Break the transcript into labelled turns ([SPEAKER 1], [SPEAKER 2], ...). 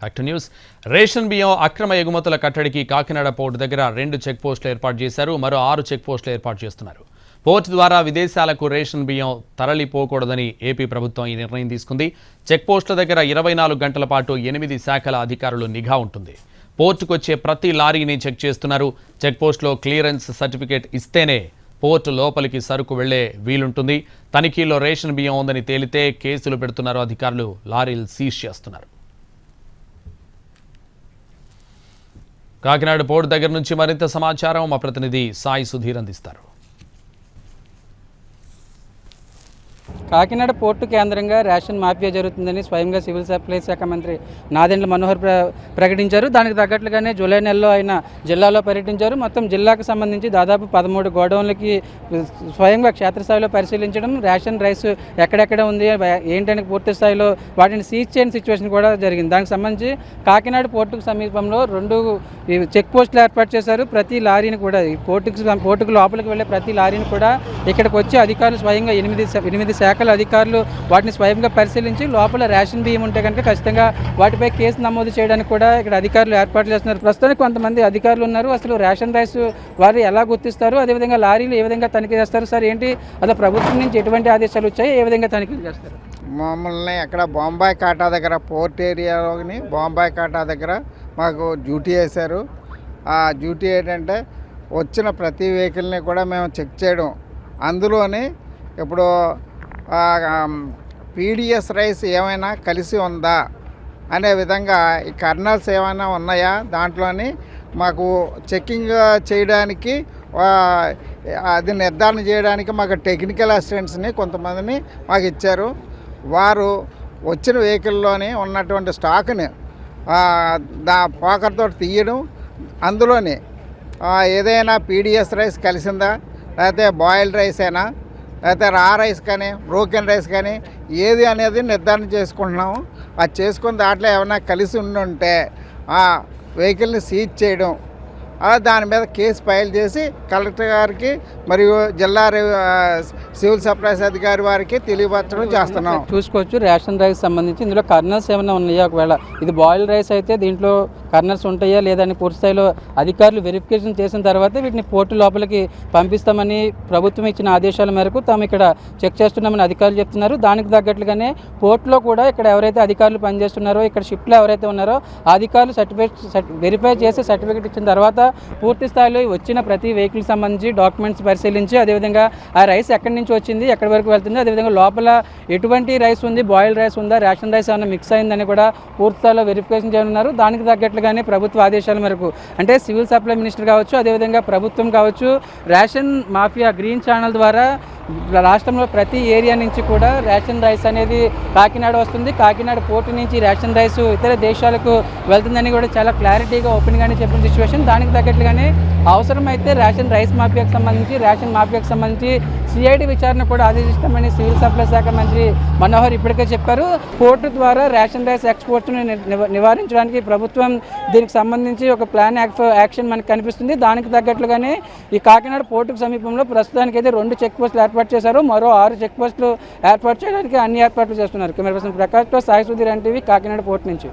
[SPEAKER 1] Back to news ration బియ్యం అక్రమ ఎగుమతుల కట్టడికి కాకినాడ పోర్టు దగ్గర రెండు చెక్ పోస్టులు ఏర్పాటు చేశారు. మరో ఆరు చెక్ పోస్టులు ఏర్పాటు చేస్తున్నారు. పోర్టు ద్వారా విదేశాలకు రేషన్ బియ్యం తరలిపోకూడదని ఏపీ ప్రభుత్వం ఈ నిర్ణయం తీసుకుంది. చెక్ పోస్టుల దగ్గర ఇరవై నాలుగు గంటల పాటు ఎనిమిది శాఖల అధికారులు నిఘా ఉంటుంది. పోర్టుకొచ్చే ప్రతి లారీని చెక్ చేస్తున్నారు. చెక్ పోస్టులో క్లియరెన్స్ సర్టిఫికేట్ ఇస్తేనే పోర్టు లోపలికి సరుకు వెళ్ళే వీలుంటుంది. తనిఖీలో రేషన్ బియ్యం ఉందని తేలితే కేసులు పెడుతున్నారు అధికారులు. లారీలు సీజ్ చేస్తున్నారు. కాకినాడ పోర్టు దగ్గర నుంచి మరింత సమాచారం మా ప్రతినిధి సాయి సుధీర్ అందిస్తారు.
[SPEAKER 2] కాకినాడ పోర్టు కేంద్రంగా రేషన్ మాఫియా జరుగుతుందని స్వయంగా సివిల్ సప్లై శాఖ మంత్రి నాదెండ్ల మనోహర్ ప్ర ప్రకటించారు. దానికి తగ్గట్లుగానే జూలై నెలలో ఆయన జిల్లాలో పర్యటించారు. మొత్తం జిల్లాకు సంబంధించి దాదాపు పదమూడు గోడౌన్లకి స్వయంగా క్షేత్రస్థాయిలో పరిశీలించడం రేషన్ రైస్ ఎక్కడెక్కడ ఉంది ఏంటని పూర్తి స్థాయిలో వాటిని సీజ్ చేయని సిచ్యువేషన్ కూడా జరిగింది. దానికి సంబంధించి కాకినాడ పోర్టుకు సమీపంలో రెండు చెక్ పోస్టులు ఏర్పాటు చేశారు. ప్రతి లారీని కూడా ఈ పోర్టుకు పోర్టుకు లోపలికి వెళ్ళే ప్రతి లారీని కూడా ఇక్కడికి వచ్చి అధికారులు స్వయంగా ఎనిమిది ఎనిమిది శాఖ శాఖల అధికారులు వాటిని స్వయంగా పరిశీలించి లోపల రేషన్ బియ్యం ఉంటే కనుక ఖచ్చితంగా వాటిపై కేసు నమోదు చేయడానికి కూడా ఇక్కడ అధికారులు ఏర్పాటు చేస్తున్నారు. ప్రస్తుతానికి కొంతమంది అధికారులు ఉన్నారు. అసలు రేషన్ రైస్ వారు ఎలా గుర్తిస్తారు? అదేవిధంగా లారీలు ఏ విధంగా తనిఖీ చేస్తారు? సార్ ఏంటి? అసలు ప్రభుత్వం నుంచి ఎటువంటి ఆదేశాలు వచ్చాయి? ఏ విధంగా తనిఖీలు చేస్తారు?
[SPEAKER 3] మమ్మల్ని అక్కడ బాంబాయి కాటా దగ్గర పోర్ట్ ఏరియాలోని బాంబాయి కాటా దగ్గర మాకు డ్యూటీ వేశారు ఆ డ్యూటీ ఏంటంటే వచ్చిన ప్రతి వెహికల్ని కూడా మేము చెక్ చేయడం. అందులోని ఇప్పుడు పీడిఎస్ రైస్ ఏమైనా కలిసి ఉందా అనే విధంగా ఈ కర్నల్స్ ఏమైనా ఉన్నాయా? దాంట్లోని మాకు చెక్కింగ్ చేయడానికి అది నిర్ధారణ చేయడానికి మాకు టెక్నికల్ అసిస్టెంట్స్ని కొంతమందిని మాకు ఇచ్చారు. వారు వచ్చిన వెహికల్లోని ఉన్నటువంటి స్టాక్ని దా పోకర్తో తీయడం అందులోని ఏదైనా పీడిఎస్ రైస్ కలిసిందా? లేకపోతే బాయిల్డ్ రైస్ అయినా లేకపోతే రా రైస్ కానీ బ్రోకెన్ రైస్ కానీ ఏది అనేది నిర్ధారణ చేసుకుంటున్నాము. అది చేసుకున్న దాంట్లో ఏమైనా కలిసి ఉండి ఉంటే ఆ వెహికల్ని సీజ్ చేయడం దాని మీద కేసు ఫైల్ చేసి కలెక్టర్ గారికి మరియు జిల్లా సివిల్ సప్లైస్ అధికారి వారికి తెలియపరచడం చేస్తున్నాం.
[SPEAKER 2] చూసుకోవచ్చు రేషన్ రైస్ సంబంధించి ఇందులో కర్నల్స్ ఏమైనా ఉన్నాయా ఒకవేళ? ఇది బాయిల్ రైస్ అయితే దీంట్లో కర్నల్స్ ఉంటాయా లేదా అని పూర్తి స్థాయిలో అధికారులు వెరిఫికేషన్ చేసిన తర్వాత వీటిని పోర్టు లోపలికి పంపిస్తామని ప్రభుత్వం ఇచ్చిన ఆదేశాల మేరకు తాము ఇక్కడ చెక్ చేస్తున్నామని అధికారులు చెప్తున్నారు. దానికి తగ్గట్లుగానే పోర్టులో కూడా ఇక్కడ ఎవరైతే అధికారులు పనిచేస్తున్నారో ఇక్కడ షిఫ్ట్లో ఎవరైతే ఉన్నారో అధికారులు సర్టిఫికేట్ వెరిఫై చేసి సర్టిఫికేట్ ఇచ్చిన తర్వాత పూర్తి స్థాయిలో వచ్చిన ప్రతి వెహికల్ సంబంధించి డాక్యుమెంట్స్ పరిశీలించి అదేవిధంగా ఆ రైస్ ఎక్కడి నుంచి వచ్చింది ఎక్కడి వరకు వెళ్తుంది అదేవిధంగా లోపల ఎటువంటి రైస్ ఉంది బాయిల్ రైస్ ఉందా రేషన్ రైస్ ఏమైనా మిక్స్ అయిందని కూడా పూర్తి స్థాయిలో వెరిఫికేషన్ చేయనున్నారు. దానికి తగ్గట్లుగానే ప్రభుత్వ ఆదేశాల మేరకు అంటే సివిల్ సప్లై మినిస్టర్ కావచ్చు అదేవిధంగా ప్రభుత్వం కావచ్చు రేషన్ మాఫియా గ్రీన్ ఛానల్ ద్వారా రాష్ట్రంలో ప్రతి ఏరియా నుంచి కూడా రేషన్ రైస్ అనేది కాకినాడ వస్తుంది. కాకినాడ పోర్టు నుంచి రేషన్ రైస్ ఇతర దేశాలకు వెళ్తుందని కూడా చాలా క్లారిటీగా ఓపెన్గానే చెప్పిన సిచ్యువేషన్ దానికి తగ్గట్లుగానే అవసరమైతే రేషన్ రైస్ మాఫియాకు సంబంధించి రేషన్ మాఫియాకు సంబంధించి సిఐడి విచారణ కూడా ఆదేశిస్తామని సివిల్ సప్లై శాఖ మంత్రి మనోహర్ ఇప్పటికే చెప్పారు. పోర్టు ద్వారా రేషన్ రైస్ ఎక్స్పోర్ట్ను నివారించడానికి ప్రభుత్వం దీనికి సంబంధించి ఒక ప్లాన్ యాక్- యాక్షన్ మనకు కనిపిస్తుంది. దానికి తగ్గట్లుగానే ఈ కాకినాడ పోర్టుకు సమీపంలో ప్రస్తుతానికి అయితే రెండు చెక్ పోస్టులు ఏర్పాటు చేశారు. మరో ఆరు చెక్ పోస్టులు ఏర్పాటు చేయడానికి అన్ని ఏర్పాట్లు చేస్తున్నారు. కెమెరా పర్సన్ ప్రకాష్తో సాయి సుధీర్ ఎన్టీవీ కాకినాడ పోర్టు నుంచి.